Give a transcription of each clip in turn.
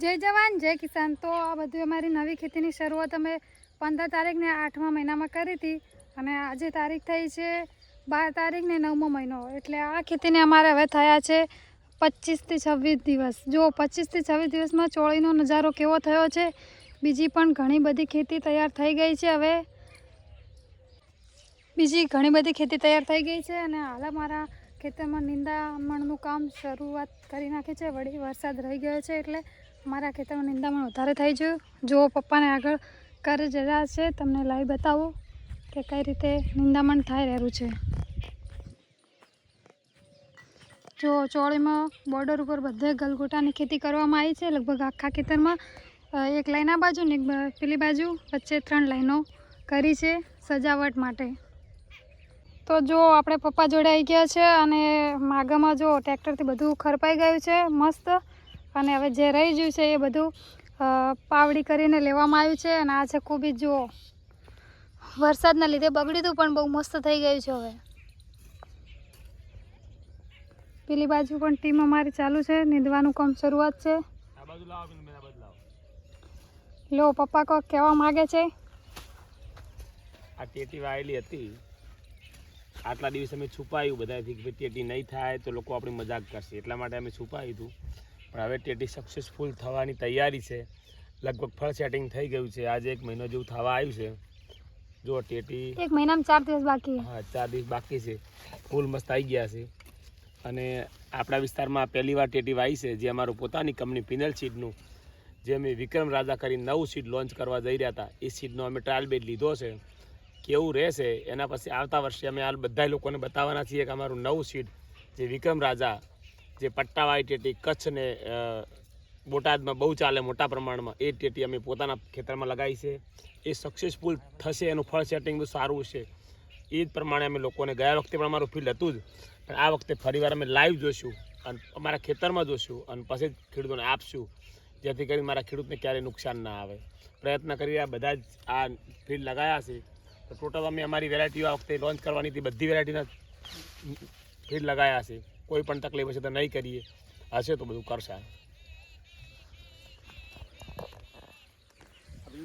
જય જવાન, જય કિસાન. તો આ બધું અમારી નવી ખેતીની શરૂઆત અમે પંદર તારીખને આઠમા મહિનામાં કરી હતી અને આજે તારીખ થઈ છે બાર તારીખ ને નવમો મહિનો. એટલે આ ખેતીને અમારે હવે થયા છે પચીસથી છવ્વીસ દિવસ. જો પચીસથી છવ્વીસ દિવસમાં ચોળીનો નજારો કેવો થયો છે? બીજી પણ ઘણી બધી ખેતી તૈયાર થઈ ગઈ છે હવે. બીજી ઘણી બધી ખેતી તૈયાર થઈ ગઈ છે અને હાલ અમારા ખેતરમાં નિંદામણનું કામ શરૂઆત કરી નાખી છે. વળી વરસાદ રહી ગયો છે એટલે અમારા ખેતરમાં નિંદામણ વધારે થઈ ગયું. જો પપ્પાને આગળ કરે જરા છે. તમને લાઈવ બતાવું કે કઈ રીતે નિંદામણ થાય રહ્યું છે. જો ચોળીમાં બોર્ડર ઉપર બધે ગલગોટાની ખેતી કરવામાં આવી છે. લગભગ આખા ખેતરમાં એક લાઈન આ બાજુ ને પેલી બાજુ વચ્ચે ત્રણ લાઈનો કરી છે સજાવટ માટે. તો જો આપણે પપ્પા જોડે આવી ગયા છે અને માગામાં જો ટ્રેક્ટરથી બધું ખરપાઈ ગયું છે, મસ્ત. અને હવે જે રહી ગયું છે એ બધું પાવડી કરીને લેવામાં આવ્યું છે અને આ છે કોબીજ જુઓ. વરસાદના લીધે બગડ્યું હતું પણ બહુ મસ્ત થઈ ગયું છે હવે. પેલી બાજુ પણ ટીમ અમારી ચાલુ છે નીંદવાનું કામ શરૂઆત છે. લો પપ્પા કોક કહેવા માગે છે? આ ટેટી વાયેલી હતી. આટલા દિવસે અમે છુપાયું બધાથી કે ટેટી નહીં થાય તો લોકો આપણી મજાક કરશે. એટલા માટે અમે છુપાયું હતું. પણ હવે ટેટી સક્સેસફુલ થવાની તૈયારી છે. લગભગ ફળ સેટિંગ થઈ ગયું છે. આજે એક મહિનો જેવું થવા આવ્યું છે. જો ટેટી. એક મહિનામાં ચાર દિવસ બાકી. હા ચાર દિવસ બાકી છે. ફૂલ મસ્ત આવી ગયા છે. અને આપણા વિસ્તારમાં પહેલી વાર ટેટી વાઈ છે જે અમારું પોતાની કંપની પિનલ સીડનું જે અમે વિક્રમ રાજા કરી નવું સીડ લોન્ચ કરવા જઈ રહ્યા હતા. એ સીડનો અમે ટ્રાયલ બેડ લીધો છે. કેવું રહેશે? એના પછી આવતા વર્ષે અમે આ બધા લોકોને બતાવવાના છીએ કે અમારું નવું સીડ જે વિક્રમ રાજા જે પટ્ટાવાળી ટેટી, કચ્છ ને બોટાદમાં બહુ ચાલે મોટા પ્રમાણમાં, એ ટેટી અમે પોતાના ખેતરમાં લગાવી છે. એ સક્સેસફુલ થશે, એનું ફળ સેટિંગ બહુ સારું છે. એ જ પ્રમાણે અમે લોકોને ગયા વખતે પણ અમારું ફીલ્ડ હતું જ. પણ આ વખતે ફરીવાર અમે લાઈવ જોઈશું અને અમારા ખેતરમાં જોઈશું અને પછી જ ખેડૂતોને આપશું. જેથી કરી મારા ખેડૂતને ક્યારેય નુકસાન ના આવે. પ્રયત્ન કરી રહ્યા બધા જ આ ફીલ્ડ લગાયા છે. તો ટોટલ અમે અમારી વેરાયટીઓ આ વખતે લોન્ચ કરવાની હતી, બધી વેરાયટીના ફીલ્ડ લગાયા છે. કોઈ પણ તકલીફ હશે તો નહીં કરીએ. હશે તો બધું કરશે.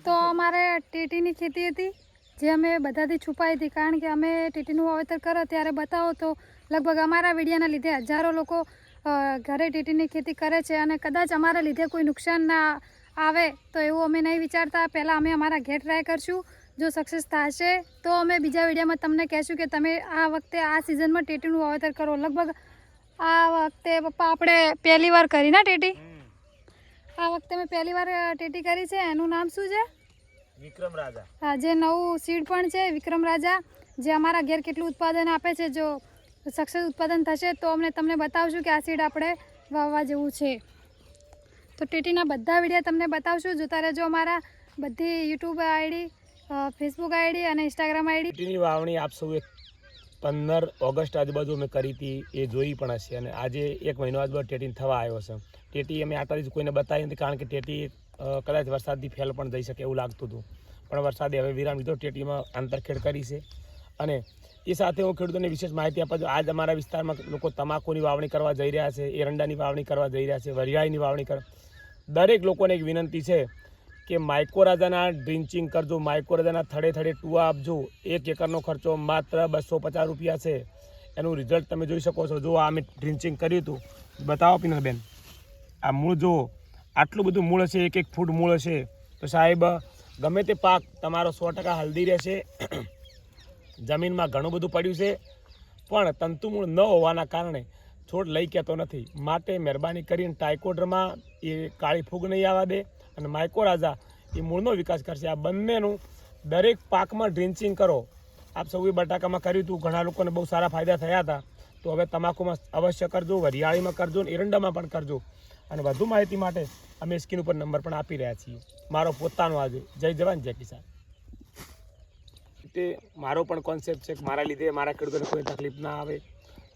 તો અમારે ટેટીની ખેતી હતી, જે અમે બધાથી છુપાઈ હતી, કારણ કે અમે ટેટીનું વાવેતર કરો ત્યારે બતાવો તો લગભગ અમારા વિડીયાના લીધે હજારો લોકો ઘરે ટેટીની ખેતી કરે છે અને કદાચ અમારા લીધે કોઈ નુકસાન ના આવે તો એવું અમે નહીં વિચારતા. પહેલાં અમે અમારા ઘેર ટ્રાય કરશું. જો સક્સેસ થશે તો અમે બીજા વિડીયામાં તમને કહેશું કે તમે આ વખતે આ સિઝનમાં ટેટીનું વાવેતર કરો. લગભગ આ વખતે પપ્પા આપણે પહેલી વાર કરી ના ટેટી? આ વખતે મેં પહેલી વાર ટેટી કરી છે. એનું નામ શું છે? વિક્રમ રાજા. હા જે નવું સીડ પણ છે વિક્રમ રાજા જે અમારા ઘેર કેટલું ઉત્પાદન આપે છે. જો સક્સેસ ઉત્પાદન થશે તો અમને તમને બતાવશું કે આ સીડ આપણે વાવવા જેવું છે. તો ટેટીના બધા વીડિયો તમને બતાવશું. જોતા રહેજો અમારા બધી યુટ્યુબ આઈડી ફેસબુક આઈડી અને ઇન્સ્ટાગ્રામ આઈડી. વાવણી આપ સૌએ પંદર ઓગસ્ટ આજુબાજુ અમે કરી હતી, એ જોઈ પણ હશે. અને આજે એક મહિનો આજુબાજુ ટેટી થવા આવ્યો છે. ટેટી અમે આ દિવસ કોઈને બતાવી નથી, કારણ કે ટેટી કદાચ વરસાદથી ફેલ પણ જઈ શકે એવું લાગતું હતું. પણ વરસાદે હવે વિરામ લીધો, ટેટીમાં આંતરખેડ કરી છે. અને એ સાથે હું ખેડૂતોને વિશેષ માહિતી આપવા છું આજ અમારા વિસ્તારમાં લોકો તમાકુની વાવણી કરવા જઈ રહ્યા છે, એરંડાની વાવણી કરવા જઈ રહ્યા છે, વરિયાળીની વાવણી કરવા દરેક લોકોને એક વિનંતી છે કે માઇકોરાજાના ડ્રિન્ચિંગ કરજો માઇકોરાજાના થડે થડે ટુઆ આપજો. એક એકરનો ખર્ચો માત્ર બસો પચાસ રૂપિયા છે. એનું રિઝલ્ટ તમે જોઈ શકો છો. જો આ અમે ડ્રિન્ચિંગ કર્યું હતું. બતાવો પિનલબેન. આ મૂળ જુઓ. આટલું બધું મૂળ હશે, એક એક ફૂટ મૂળ હશે. તો સાહેબ, ગમે તે પાક તમારો સો ટકા હલ્દી રહેશે. જમીનમાં ઘણું બધું પડ્યું છે. પણ તંતુમૂળ ન હોવાના કારણે છોડ લઈ કહેતો નથી. માટે મહેરબાની કરીને ટાઇકોડરમાં એ કાળી ફૂગ નહીં આવવા દે. અને માઇકોરાઝા એ મૂળનો વિકાસ કરશે. આ બંનેનું દરેક પાકમાં ડ્રિન્ચિંગ કરો. આપ સૌએ બટાકામાં કર્યું હતું, ઘણા લોકોને બહુ સારા ફાયદા થયા હતા. તો હવે તમાકુમાં અવશ્ય કરજો, વરિયાળીમાં કરજો અને એરંડામાં પણ કરજો. અને વધુ માહિતી માટે અમે સ્ક્રીન ઉપર નંબર પણ આપી રહ્યા છીએ. મારો પોતાનો આજે. જય જવાન, જય કિસાન. તે મારો પણ કોન્સેપ્ટ છે કે મારા લીધે મારા ખેડૂતોને કોઈ તકલીફ ના આવે.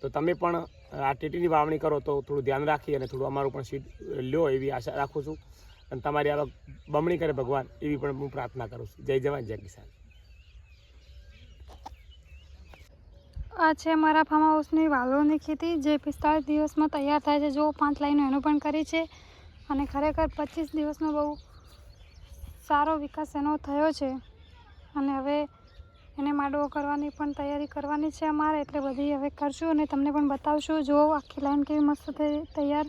તો તમે પણ આ ટેટીની વાવણી કરો તો થોડું ધ્યાન રાખી અને થોડું અમારું પણ સીટ લ્યો એવી આશા રાખું છું. અને તમારી આવક બમણી કરે ભગવાન, એવી પણ હું પ્રાર્થના કરું છું. જય જવાન, જય કિસાન. આ છે મારા ફાર્મ હાઉસની વાલોળની ખેતી, જે પિસ્તાળીસ દિવસમાં તૈયાર થાય છે. જો પાંચ લાઈનો એનું પણ કરી છે. અને ખરેખર પચીસ દિવસનો બહુ સારો વિકાસ એનો થયો છે. અને હવે એને માડવો કરવાની પણ તૈયારી કરવાની છે અમારે, એટલે બધી હવે કરશું અને તમને પણ બતાવશું. જો આખી લાઈન કેવી મસ્ત તૈયાર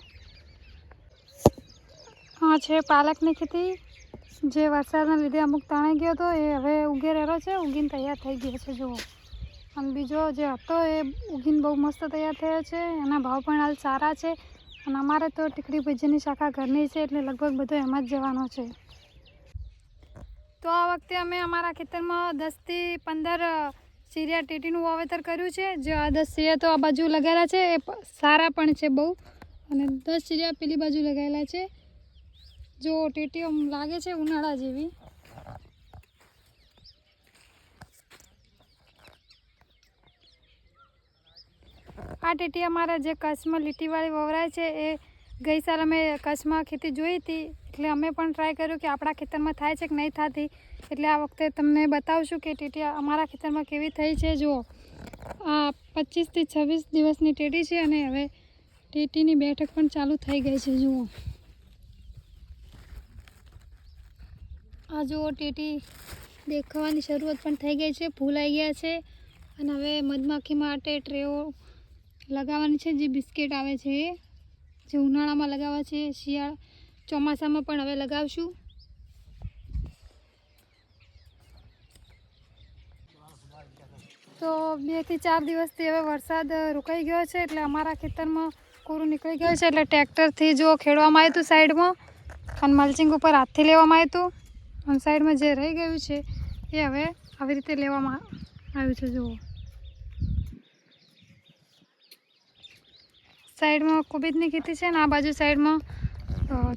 હા છે પાલકની ખેતી જે વરસાદના લીધે અમુક તણાઈ ગયો હતો, એ હવે ઉગે રહેલો છે, ઉગીને તૈયાર થઈ ગયો છે, જુઓ. અને બીજો જે હતો, એ ઉગીને બહુ મસ્ત તૈયાર થયો છે. એના ભાવ પણ હાલ સારા છે. અને અમારે તો ટીકડી ભજીની શાખા ઘરની છે, એટલે લગભગ બધો એમાં જ જવાનો છે. તો આ વખતે અમે અમારા ખેતરમાં દસથી પંદર સીરિયા ટેટીનું વાવેતર કર્યું છે. જે આ દસ સીરિયા તો આ બાજુ લગાવેલા છે, એ સારા પણ છે બહુ. અને દસ સીરિયા પેલી બાજુ લગાવેલા છે. જો ટેટીઓ લાગે છે ઉનાળા જેવી. આ ટેટી અમારા જે કચ્છમાં લીટીવાળી વવરાય છે એ ગઈ સાલ અમે કચ્છમાં ખેતી જોઈ હતી, એટલે અમે પણ ટ્રાય કર્યું કે આપણા ખેતરમાં થાય છે કે નહીં થતી. એટલે આ વખતે તમને બતાવશું કે ટેટી અમારા ખેતરમાં કેવી થઈ છે. જુઓ, આ પચીસથી છવ્વીસ દિવસની ટેટી છે અને હવે ટેટીની બેઠક પણ ચાલુ થઈ ગઈ છે. જુઓ. આ જુઓ, ટેટી દેખાવાની શરૂઆત પણ થઈ ગઈ છે ફૂલ આવી ગયા છે. અને હવે મધમાખી માટે ટ્રેઓ લગાવવાની છે, જે બિસ્કિટ આવે છે. જે ઉનાળામાં લગાવવા છે, શિયાળ ચોમાસામાં પણ હવે લગાવશું. તો બેથી ચાર દિવસથી હવે વરસાદ રોકાઈ ગયો છે, એટલે અમારા ખેતરમાં કોરું નીકળી ગયું છે, એટલે ટ્રેક્ટરથી જો ખેડવામાં આવ્યું હતું સાઈડમાં. અને મલ્ચિંગ ઉપર હાથથી લેવામાં આવ્યું હતું. અને સાઈડમાં જે રહી ગયું છે, એ હવે આવી રીતે લેવામાં આવ્યું છે, જુઓ. સાઈડમાં કોબીજની ખેતી છે ને, આ બાજુ સાઈડમાં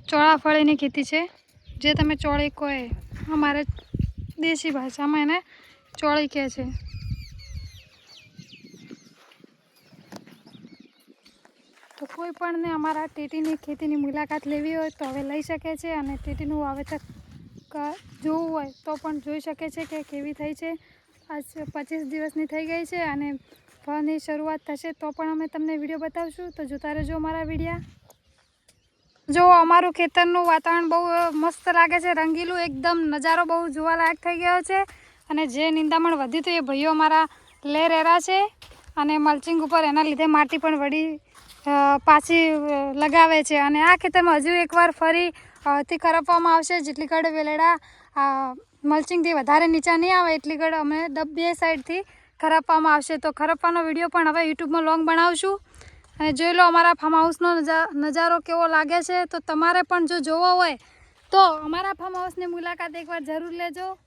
ચોળાફળીની ખેતી છે. જે તમે ચોળી કહો એ અમારે દેશી ભાષામાં એને ચોળી કહે છે. તો કોઈ પણને અમારા ટેટીની ખેતીની મુલાકાત લેવી હોય તો હવે લઈ શકે છે અને ટેટીનું વાવેતર જોવું હોય તો પણ જોઈ શકે છે કે કેવી થઈ છે. આજ પચીસ દિવસની થઈ ગઈ છે અને ફળની શરૂઆત થશે તો પણ અમે તમને વીડિયો બતાવશું. તો જોતા રહેજો અમારા વિડીયા. જો અમારું ખેતરનું વાતાવરણ બહુ મસ્ત લાગે છે. રંગીલું એકદમ નજારો બહુ જોવાલાયક થઈ ગયો છે. અને જે નિંદામણ વધ્યું હતું એ ભાઈઓ અમારા લે રહેરા છે. અને મલ્ચિંગ ઉપર એના લીધે માટી પણ વળી પાછી લગાવે છે. અને આ ખેતરમાં હજુ એકવાર ફરી થી ખરપવામાં આવશે. જેટલી કડ વેલેડા મલ્ચિંગથી વધારે નીચા નહીં આવે, એટલી કડ અમે બે સાઈડથી ખરપવામાં આવશે. તો ખરપવાનો વીડિયો પણ હવે યુટ્યુબમાં લોંગ બનાવશું. અને જોઈ લો અમારા ફાર્મ હાઉસનો નજા- નજારો કેવો લાગે છે. તો તમારે પણ જો જોવો હોય, તો અમારા ફાર્મ હાઉસની મુલાકાત એકવાર જરૂર લેજો.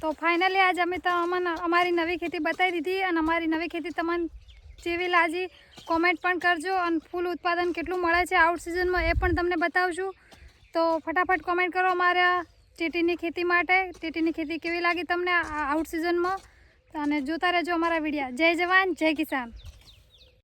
તો ફાઇનલી આજે અમે તો, અમને, અમારી નવી ખેતી બતાવી દીધી અને અમારી નવી ખેતી તમને જેવી લાજી કોમેન્ટ પણ કરજો. અને ફૂલ ઉત્પાદન કેટલું મળે છે આઉટ સિઝનમાં એ પણ તમને બતાવશું. તો ફટાફટ કોમેન્ટ કરો અમારા ટીટીની ખેતી માટે. ટીટીની ખેતી કેવી લાગી તમને આઉટ સિઝનમાં અને જોતા રહેજો અમારા વિડીયા. જય જવાન, જય કિસાન.